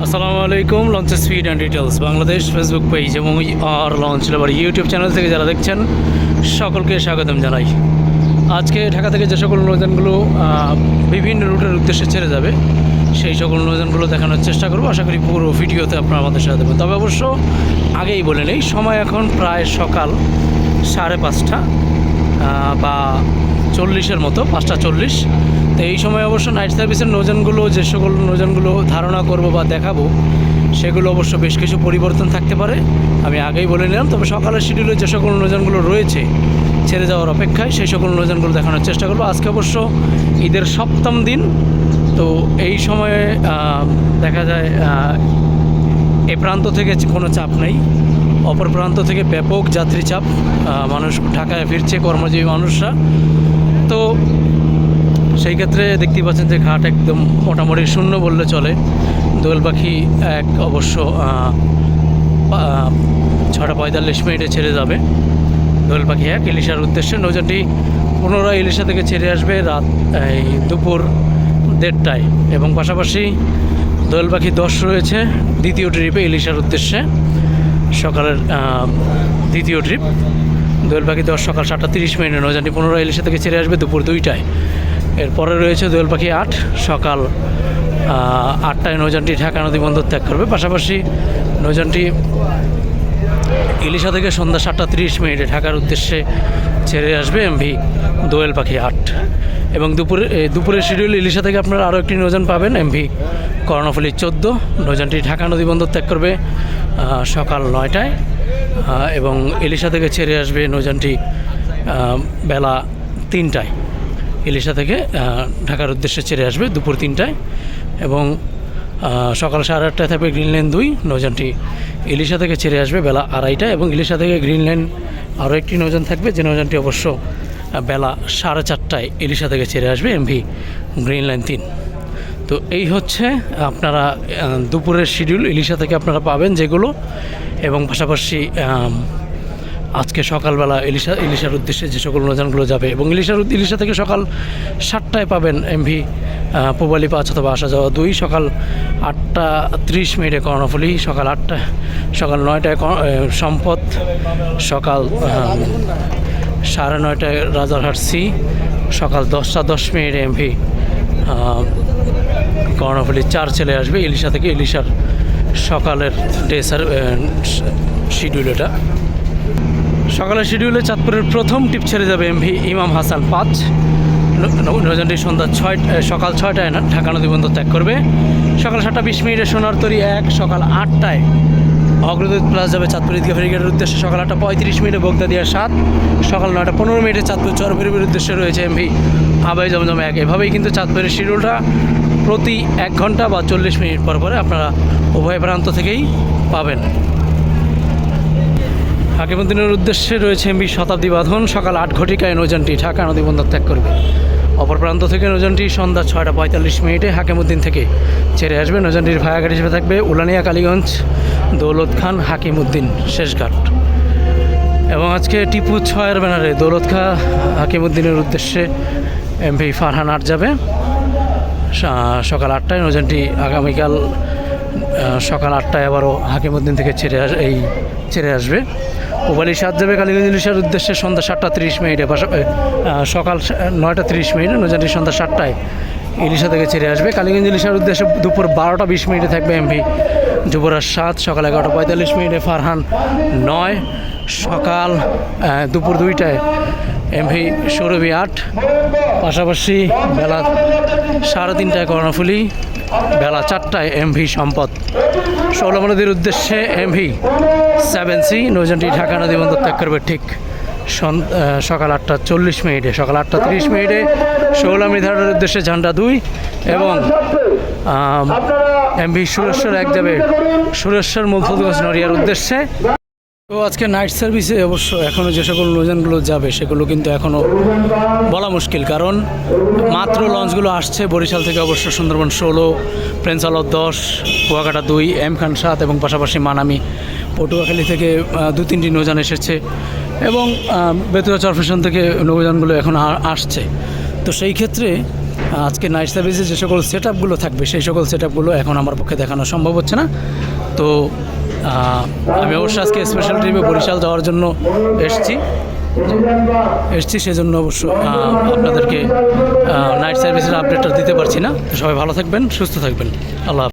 আসসালামু আলাইকুম launches speed and details Bangladesh Facebook page এবং আর লঞ্চ লেবার ইউটিউব চ্যানেল থেকে যারা দেখছেন, সকলকে স্বাগতম জানাই। আজকে ঢাকা থেকে যে সকল নৌযানগুলো বিভিন্ন রুটের উদ্দেশ্যে ছেড়ে যাবে, সেই সকল নৌযানগুলো দেখানোর চেষ্টা করব। আশা করি পুরো ভিডিওতে আপনারা আমাদের সাথে দেবেন তবে অবশ্য আগেই বলে নেই, সময় এখন প্রায় সকাল সাড়ে পাঁচটা বা চল্লিশের মতো, পাঁচটা চল্লিশ। তো এই সময় অবশ্য নাইট সার্ভিসের নৌযানগুলো, যে সকল নৌযানগুলো ধারণা করব বা দেখাবো, সেগুলো অবশ্য বেশ কিছু পরিবর্তন থাকতে পারে। আমি আগেই বলে নিলাম, তবে সকালের শিডিউলে যে সকল নৌযানগুলো রয়েছে, ছেড়ে যাওয়ার অপেক্ষায় সেই সকল নৌযানগুলো দেখানোর চেষ্টা করব। আজকে অবশ্য ঈদের সপ্তম দিন, তো এই সময়ে দেখা যায় এ প্রান্ত থেকে কোনো চাপ নেই। অপর প্রান্ত থেকে ব্যাপক যাত্রী চাপ মানুষ ঢাকায় ফিরছে কর্মজীবী মানুষরা। তো সেই ক্ষেত্রে দেখতেই পাচ্ছেন যে ঘাট একদম মোটামুটি শূন্য বললে চলে। দোয়েল পাখি এক অবশ্য ছটা পঁয়তাল্লিশ মিনিটে ছেড়ে যাবে। দোয়েল পাখি এক, ইলিশার উদ্দেশ্যে। নৌজানটি পুনরায় ইলিশা থেকে ছেড়ে আসবে রাত, এই, দুপুর দেড়টায়। এবং পাশাপাশি দোয়েল পাখি দশ রয়েছে দ্বিতীয় ট্রিপে ইলিশার উদ্দেশ্যে। সকালের দ্বিতীয় ট্রিপ। দোয়েল পাখি দশ সকাল সাতটা তিরিশ মিনিটে নৌজানটি পনেরো ইলিশা থেকে ছেড়ে আসবে দুপুর দুইটায়। এরপরে রয়েছে দোয়েল পাখি আট সকাল আটটায় নৌজানটি ঢাকা নদী বন্দর ত্যাগ করবে। পাশাপাশি নৌজানটি ইলিশা থেকে সন্ধ্যা সাতটা তিরিশ মিনিটে ঢাকার উদ্দেশ্যে ছেড়ে আসবে এমভি দোয়েল পাখি আট। এবং দুপুরে দুপুরের শিডিউল ইলিশা থেকে আপনারা আরও একটি নৌযান পাবেন, এমভি কর্ণফুলি চোদ্দ। নৌযানটি ঢাকা নদী বন্দর ত্যাগ করবে সকাল নয়টায়। এবং ইলিশা থেকে ছেড়ে আসবে নৌযানটি বেলা তিনটায়। ইলিশা থেকে ঢাকার উদ্দেশ্যে ছেড়ে আসবে দুপুর তিনটায় এবং সকাল সাড়ে আটটায় থাকবে গ্রিনল্যান্ড দুই, নৌযানটি ইলিশা থেকে ছেড়ে আসবে বেলা আড়াইটায় এবং ইলিশা থেকে গ্রিনল্যান্ড আরও একটি নৌযান থাকবে যে নৌযানটি অবশ্য বেলা সাড়ে চারটায় ইলিশা থেকে ছেড়ে আসবে এমভি গ্রিনল্যান্ড তিন। তো এই হচ্ছে আপনারা দুপুরের শিডিউল, ইলিশা থেকে আপনারা পাবেন যেগুলো এবং পাশাপাশি আজকে সকালবেলা ইলিশা, ইলিশার উদ্দেশ্যে যে সকল নৌযানগুলো যাবে এবং ইলিশার ইলিশা থেকে সকাল সাতটায় পাবেন এমভি পোবালি পাঁচ অথবা আসা যাওয়া দুই, সকাল আটটা ত্রিশ মিনিটে কর্ণফুলি, সকাল আটটা, সকাল নয়টায় সম্পদ, সকাল সাড়ে নয়টায় রাজারহাট সি, সকাল দশটা দশ মিনিটে এমভি কর্ণফুলি চার চলে আসবে ইলিশা থেকে ইলিশার সকালের ডে শিডিউল এটা। সকালের শিডিউলে চাঁদপুরের প্রথম টিপ ছেড়ে যাবে এমভি ইমাম হাসান পাঁচ। নৌজানটি সন্ধ্যা ছয় সকাল ছয়টায় ঢাকা নদী বন্দর ত্যাগ করবে। সকাল সাতটা বিশ মিনিটে সোনার তরি এক, সকাল আটটায় অগ্রদূত প্লাস যাবে চাঁদপুর ঈদগাহ ফেরিঘাটের উদ্দেশ্যে, সকাল আটটা পঁয়ত্রিশ মিনিটে বগদাদিয়া সাত, সকাল নয়টা পনেরো মিনিটে চাঁদপুর চরফেরির উদ্দেশ্যে রয়েছে এমভি আবাই জমজম এক। এভাবেই কিন্তু চাঁদপুরের শিডিউলটা প্রতি এক ঘণ্টা বা চল্লিশ মিনিট পর পরে আপনারা উভয় প্রান্ত থেকেই পাবেন। হাকিমুদ্দিনের উদ্দেশ্যে রয়েছে এমবি শতাব্দী বাঁধন। সকাল আট ঘটিকায় নৌযানটি ঢাকা নদী বন্দর ত্যাগ করবে। অপর প্রান্ত থেকে নৌযানটি সন্ধ্যা ছয়টা পঁয়তাল্লিশ মিনিটে হাকিমুদ্দিন থেকে ছেড়ে আসবে। নৌযানটির ভায়াঘাট হিসেবে থাকবে উলানিয়া, কালীগঞ্জ, দৌলত খান, হাকিমুদ্দিন শেষঘাট। এবং আজকে টিপু ছয়ের ব্যানারে দৌলত খা হাকিমুদ্দিনের উদ্দেশ্যে এমভি ফারহান আট যাবে। সকাল আটটায় নৌযানটি আগামীকাল সকাল আটটায় আবারও হাকিমুদ্দিন থেকে ছেড়ে আস এই ছেড়ে আসবে। ওবালি সাত যাবে কালীগঞ্জ ইলিশার উদ্দেশ্যে সন্ধ্যা সাতটা তিরিশ মিনিটে সকাল নয়টা তিরিশ মিনিটে নৌযানটি সন্ধ্যা সাতটায় ইলিশা থেকে ছেড়ে আসবে। কালীগঞ্জ ইলিশার উদ্দেশ্যে দুপুর বারোটা বিশ মিনিটে থাকবে এমভি যুবরাজ সাত সকাল এগারোটা পঁয়তাল্লিশ মিনিটে ফারহান নয়। সকাল দুপুর দুইটায় এমভি সৌরভী আট, পাশাপাশি বেলা সাড়ে তিনটায় কর্ণফুলি, বেলা চারটায় এমভি সম্পদ। ষোলম নদীর উদ্দেশ্যে এমভি সেভেন সি নৌজানটি ঢাকা নদী বন্দর ত্যাগ করবে ঠিক সকাল আটটা চল্লিশ মিনিটে, সকাল আটটা তিরিশ মিনিটে। ষোলো মৃধারের উদ্দেশ্যে ঝান্ডা দুই এবং এমভি সুরেশ্বর এক যাবে সুরেশ্বর মুলফুদগঞ্জ নড়িয়ার উদ্দেশ্যে। তো আজকে নাইট সার্ভিসে অবশ্য এখনও যে সকল নৌযানগুলো যাবে, সেগুলো কিন্তু এখনও বলা মুশকিল। কারণ মাত্র লঞ্চগুলো আসছে বরিশাল থেকে অবশ্য সুন্দরবন ষোলো প্রিন্স আলত দশ, কুয়াকাটা দুই এম খান সাত এবং পাশাপাশি মানামি। পটুয়াখালী থেকে দু তিনটি নৌযান এসেছে এবং বেতুয়া চরফেশন থেকে নৌযানগুলো এখন আসছে। তো সেই ক্ষেত্রে আজকে নাইট সার্ভিসে যে সকল সেট থাকবে, সেই সকল সেট এখন আমার পক্ষে দেখানো সম্ভব হচ্ছে না। তো আমি অবশ্য আজকে স্পেশাল ট্রিপে বরিশাল যাওয়ার জন্য এসছি। এসছি সেজন্য অবশ্য আপনাদেরকে নাইট সার্ভিসের আপডেটটা দিতে পারছি না। সবাই ভালো থাকবেন, সুস্থ থাকবেন। আল্লাহ।